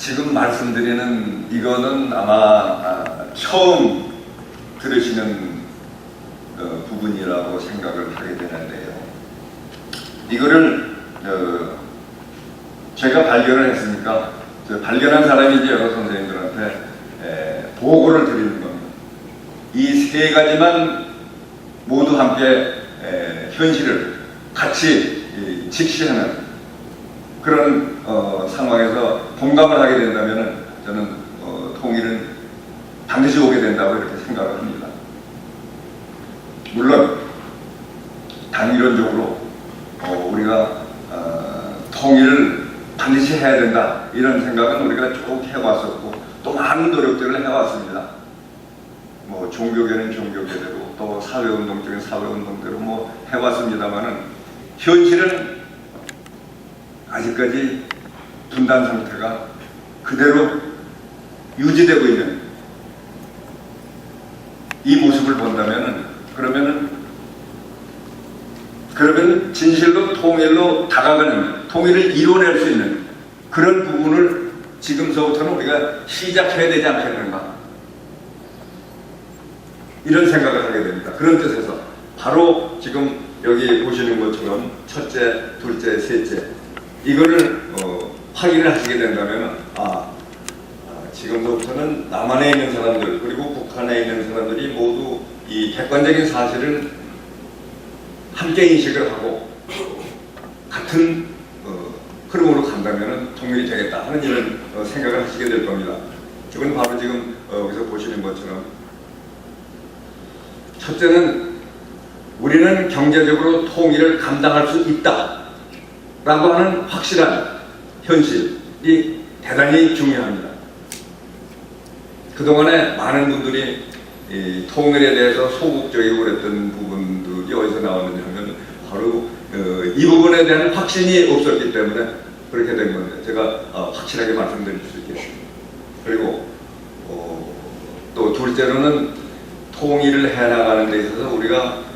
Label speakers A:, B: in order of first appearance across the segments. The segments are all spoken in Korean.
A: 지금 말씀드리는 이거는 아마 아, 처음 들으시는 어, 부분이라고 생각을 하게 되는데요. 이거를 어, 제가 발견을 했으니까 저 발견한 사람이 이제 여러 선생님들한테 에, 보고를 드리는 겁니다. 이 세 가지만 모두 함께 에, 현실을 같이 이, 직시하는 그런 어, 상황에서 공감을 하게 된다면 저는 어, 통일은 반드시 오게 된다고 이렇게 생각을 합니다. 물론 단이론적으로 어, 우리가 어, 통일을 반드시 해야 된다 이런 생각은 우리가 쭉 해왔었고 또 많은 노력들을 해왔습니다. 뭐 종교계는 종교계대로 또 사회운동 쪽은 사회운동대로 뭐 해왔습니다만은 현실은 아직까지 분단 상태가 그대로 유지되고 있는 이 모습을 본다면은 그러면은 그러면 진실로 통일로 다가가는 통일을 이뤄낼 수 있는 그런 부분을 지금서부터는 우리가 시작해야 되지 않겠는가 이런 생각을 하게 됩니다. 그런 뜻에서 바로 지금 여기 보시는 것처럼 첫째, 둘째, 셋째 이거를 어, 확인을 하시게 된다면 아, 아, 지금부터는 남한에 있는 사람들 그리고 북한에 있는 사람들이 모두 이 객관적인 사실을 함께 인식을 하고 같은 어, 흐름으로 간다면 통일이 되겠다 하는 이런 어, 생각을 하시게 될 겁니다. 이건 바로 지금 어, 여기서 보시는 것처럼 첫째는 우리는 경제적으로 통일을 감당할 수 있다 라고 하는 확실한 현실이 대단히 중요합니다. 그동안에 많은 분들이 이 통일에 대해서 소극적이고 그랬던 부분들이 어디서 나오느냐 하면 바로 어, 이 부분에 대한 확신이 없었기 때문에 그렇게 된 건데 제가 어, 확실하게 말씀드릴 수 있겠습니다. 그리고 어, 또 둘째로는 통일을 해나가는 데 있어서 우리가 어,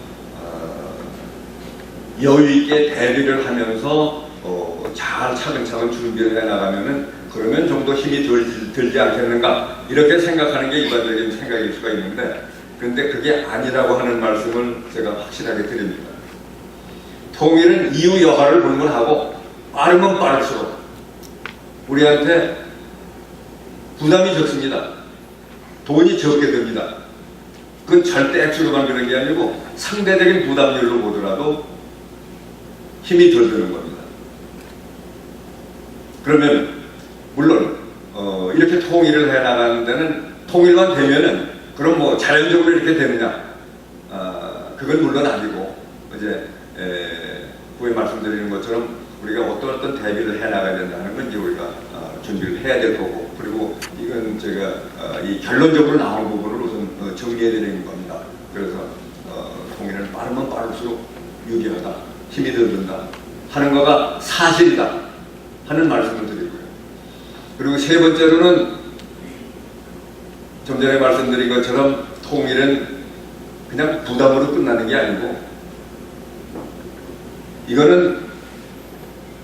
A: 여유 있게 대비를 하면서 어, 잘 차근차근 준비를 해 나가면은 그러면 좀 더 힘이 들, 들지 않겠는가 이렇게 생각하는 게 일반적인 생각일 수가 있는데 그런데 그게 아니라고 하는 말씀을 제가 확실하게 드립니다. 통일은 이유 여하를 불문하고 빠르면 빠를수록 우리한테 부담이 적습니다. 돈이 적게 듭니다. 그건 절대 액수로만 그런 게 아니고 상대적인 부담률로 보더라도 힘이 덜 드는 겁니다. 그러면 물론 어, 이렇게 통일을 해 나가는 데는 통일만 되면은 그럼 뭐 자연적으로 이렇게 되느냐? 아, 그건 물론 아니고 이제 에, 후에 말씀드리는 것처럼 우리가 어떤 어떤 대비를 해 나가야 된다는 건 이제 우리가 어, 준비를 해야 될 거고 그리고 이건 제가 어, 이 결론적으로 나온 부분을 우선 어, 정리해 드리는 겁니다. 그래서 어, 통일은 빠르면 빠를수록 유리하다, 힘이 더 든다 하는 거가 사실이다 하는 말씀을 드리고요. 그리고 세 번째로는 좀 전에 말씀드린 것처럼 통일은 그냥 부담으로 끝나는 게 아니고 이거는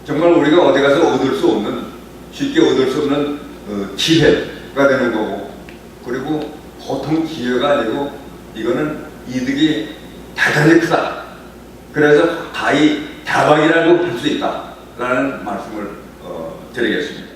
A: 정말 우리가 어디 가서 얻을 수 없는 쉽게 얻을 수 없는 어, 기회가 되는 거고 그리고 보통 기회가 아니고 이거는 이득이 대단히 크다. 그래서 다이 대박이라고 볼수 있다라는 말씀을 어, 드리겠습니다.